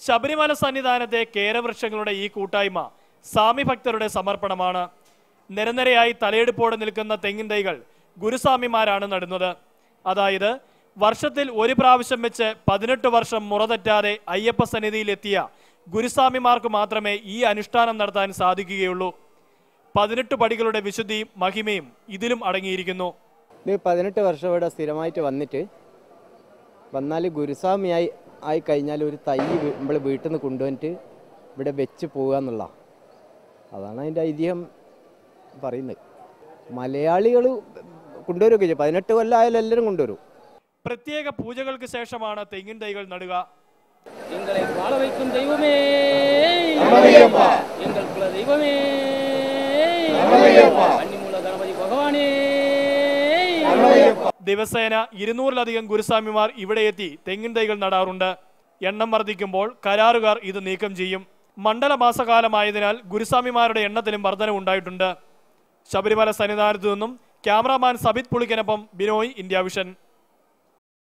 ശബരിമല സന്നിധാനത്തെ കേരവൃക്ഷങ്ങളുടെ ഈ കൂട്ടായ്മ സ്വാമി ഭക്തരുടെ സമർപ്പണമാണ്. നിരനിരയായി തലയെടുപ്പോടെ നിൽക്കുന്ന തെങ്ങിൻ തൈകൾ ഗുരുസ്വാമിമാരാണ് നടുന്നത്. അതായത് വർഷത്തിൽ ഒരു പ്രാവശ്യം വെച്ച് പതിനെട്ട് വർഷം മുറതെറ്റാതെ അയ്യപ്പ സന്നിധിയിലെത്തിയ ഗുരുസ്വാമിമാർക്ക് മാത്രമേ ഈ അനുഷ്ഠാനം നടത്താൻ സാധിക്കുകയുള്ളൂ. പതിനെട്ട് പടികളുടെ വിശുദ്ധിയും മഹിമയും ഇതിലും അടങ്ങിയിരിക്കുന്നു. ഇത് പതിനെട്ട് വർഷം ഇവിടെ സ്ഥിരമായിട്ട് വന്നിട്ട് വന്നാൽ ഗുരുസ്വാമിയായി ആയി കഴിഞ്ഞാൽ ഒരു തൈ നമ്മൾ വീട്ടിൽ നിന്ന് കൊണ്ടുവന്നിട്ട് ഇവിടെ വെച്ച് പോകുക എന്നുള്ള അതാണ് അതിൻ്റെ ഐതിഹ്യം പറയുന്നത് മലയാളികൾ കൊണ്ടുവരുമൊക്കെ ചെയ്യും പതിനെട്ട് കൊല്ലമായാലും എല്ലാവരും കൊണ്ടുവരും പ്രത്യേക പൂജകൾക്ക് ശേഷമാണ് തെങ്ങിൻ തൈകൾ നടുക எங்களை வாழ வைக்கும் தெய்வமே எங்கள் குல தெய்வமே ദിവസേന ഇരുന്നൂറിലധികം ഗുരുസ്വാമിമാർ ഇവിടെ എത്തി തെങ്ങിൻ തൈകൾ നടാറുണ്ട്. എണ്ണം വർദ്ധിക്കുമ്പോൾ കരാറുകാർ ഇത് നീക്കം ചെയ്യും. മണ്ഡല മാസകാലമായതിനാൽ ഗുരുസ്വാമിമാരുടെ എണ്ണത്തിലും വർധനവുണ്ടായിട്ടുണ്ട് ശബരിമല സന്നിധാനത്തു നിന്നും ക്യാമറാമാൻ സബിത് പുളിക്കനൊപ്പം ബിനോയ് ഇന്ത്യ വിഷൻ